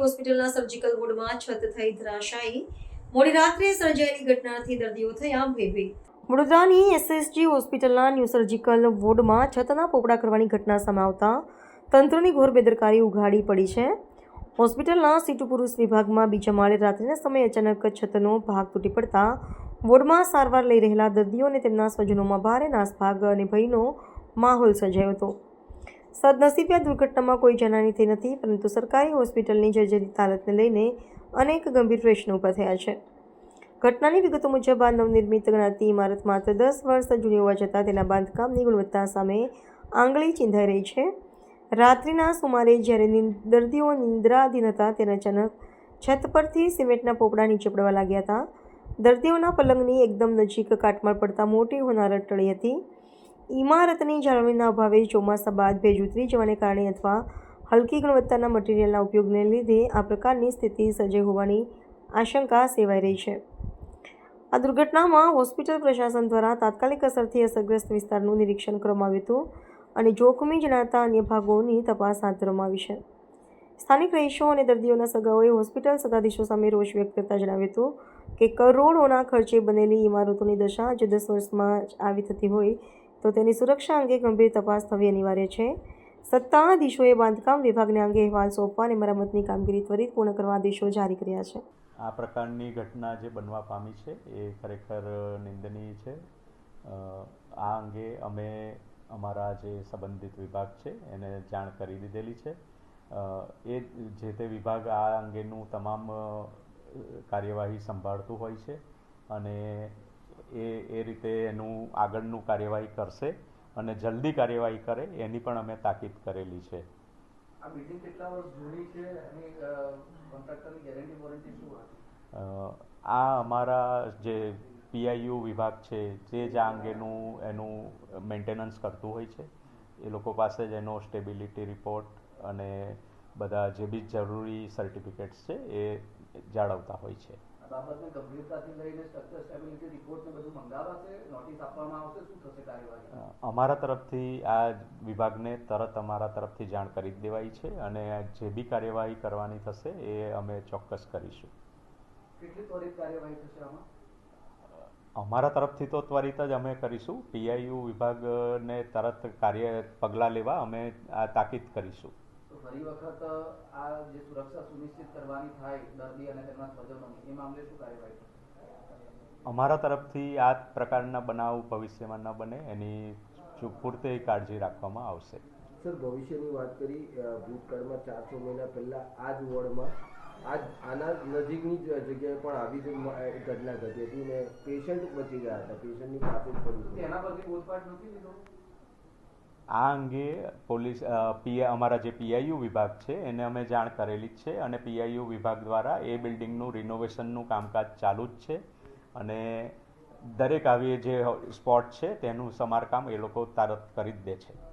હોસ્પિટલના સર્જિકલ વોર્ડમાં છત થઈ ધરાશાયી. મોડી રાત્રે સર્જાયેલી ઘટનાથી દર્દીઓ થયા ભયભીત. વડોદરાની એસએસજી હોસ્પિટલના ન્યૂ સર્જિકલ વોર્ડમાં છતના પોપડા કરવાની ઘટના સામે આવતા તંત્રની ઘોર બેદરકારી ઉઘાડી પડી છે. હોસ્પિટલના સીટુ પુરુષ વિભાગમાં બીજા માળે રાત્રિના સમયે અચાનક છતનો ભાગ તૂટી પડતા વોર્ડમાં સારવાર લઈ રહેલા દર્દીઓ અને તેમના સ્વજનોમાં ભારે નાસભાગ અને ભયનો માહોલ સર્જાયો હતો. સદનસીબે આ દુર્ઘટનામાં કોઈ જનાની થઈ નથી, પરંતુ સરકારી હોસ્પિટલની જર્જરિત હાલતને લઈને અનેક ગંભીર પ્રશ્નો ઊભા થયા છે. ઘટનાની વિગતો મુજબ, આ નવનિર્મિત ગણાતી ઇમારત માત્ર દસ વર્ષ જૂની હોવા છતાં તેના બાંધકામની ગુણવત્તા સામે આંગળી ચિંધાઈ રહી છે. રાત્રિના સુમારે જ્યારે દર્દીઓ નિંદ્રાધીન હતા, ત્યારે અચાનક છત પરથી સિમેન્ટના પોપડા નીચે પડવા લાગ્યા હતા. દર્દીઓના પલંગની એકદમ નજીક કાટમાળ પડતા મોટી હોનારત ટળી હતી. ઇમારતની જાળવણીના અભાવે ચોમાસા બાદ ભેજ ઉતરી જવાને કારણે અથવા હલકી ગુણવત્તાના મટીરિયલના ઉપયોગને લીધે આ પ્રકારની સ્થિતિ સર્જાઈ હોવાની આશંકા સેવાઈ રહી છે. આ દુર્ઘટનામાં હોસ્પિટલ પ્રશાસન દ્વારા તાત્કાલિક અસરથી અસરગ્રસ્ત વિસ્તારનું નિરીક્ષણ કરવામાં આવ્યું હતું અને જોખમી જણાતા અન્ય ભાગોની તપાસ હાથ ધરવામાં આવી છે. સ્થાનિક રહીશો અને દર્દીઓના સગાઓએ હોસ્પિટલ સત્તાધીશો સામે રોષ વ્યક્ત કરતા જણાવ્યું હતું કે કરોડોના ખર્ચે બનેલી ઇમારતોની દશા જે દસ વર્ષમાં આવી થતી હોય તો તેની સુરક્ષા અંગે ગંભીર તપાસ થવી અનિવાર્ય છે. સત્તાધીશોએ બાંધકામ વિભાગને અંગે અહેવાલ સોંપવા અને મરામતની કામગીરી ત્વરિત પૂર્ણ કરવા આદેશો જારી કર્યા છે. આ પ્રકારની ઘટના જે બનવા પામી છે એ ખરેખર નિંદનીય છે. આ અંગે અમે અમારા જે સંબંધિત વિભાગ છે એને જાણ કરી દીધેલી છે. એ જે તે વિભાગ આ અંગેનું તમામ કાર્યવાહી સંભાળતું હોય છે અને એ એ રીતે એનું આગળનું કાર્યવાહી કરશે અને જલ્દી કાર્યવાહી કરે એની પણ અમે તાકીદ કરેલી છે. આ અમારા જે પીઆઈયુ વિભાગ છે જે જ આ અંગેનું એનું મેન્ટેનન્સ કરતું હોય છે. એ લોકો પાસે જ એનો સ્ટેબિલિટી રિપોર્ટ અને બધા જે બી જરૂરી સર્ટિફિકેટ્સ છે એ જાળવતા હોય છે. બાબતને ગંભીરતાથી લઈને સ્ટ્રક્ચર સ્ટેબિલિટી રિપોર્ટને બધું મંગાવાશે નોટિસ આપવામાં આવશે શું થશે કાર્યવાહી? અમારા તરફથી આ વિભાગને તરત અમારા તરફથી જાણ કરી દેવાઈ છે અને જે બી કાર્યવાહી કરવાની થશે એ અમે ચોક્કસ કરીશું. કેટલી ત્વરિત કાર્યવાહી થશે આમાં? અમારા તરફથી તો ત્વરિત જ અમે કરીશું. પીઆઈયુ વિભાગને તરત કાર્ય પગલાં લેવા અમે આ તાકીદ કરીશું. તો ફરી વખત આ જે સુરક્ષા સુનિશ્ચિત કરવાની થાય દર્દી અને તેમના સ્વજનોની એ મામલે શું કાર્યવાહી અમારા તરફથી આ પ્રકારના બનાવ ભવિષ્યમાં ન બને એની પૂરતી કાળજી રાખવામાં આવશે. સર ભવિષ્યની વાત કરી ભૂતકાળમાં ચારસો મહિના પહેલા આ જ વોર્ડમાં આજ આના નજીકની જગ્યાએ પણ આવી જ ઘટના ઘટી હતી ને પેશન્ટ બચી ગયા હતા પેશન્ટની પાસે જ પડ્યું એના પરથી બોધપાઠ નથી લીધો? આ અંગે પોલીસ પી, અમારા જે પીઆઈયુ વિભાગ છે, એને અમે જાણ કરેલી જ છે અને પીઆઈયુ વિભાગ દ્વારા એ બિલ્ડિંગનું રિનોવેશનનું કામકાજ ચાલુ જ છે. અને દરેક આવી જે સ્પોટ છે, તેનું સમારકામ એ લોકો તરત કરી જ દે છે.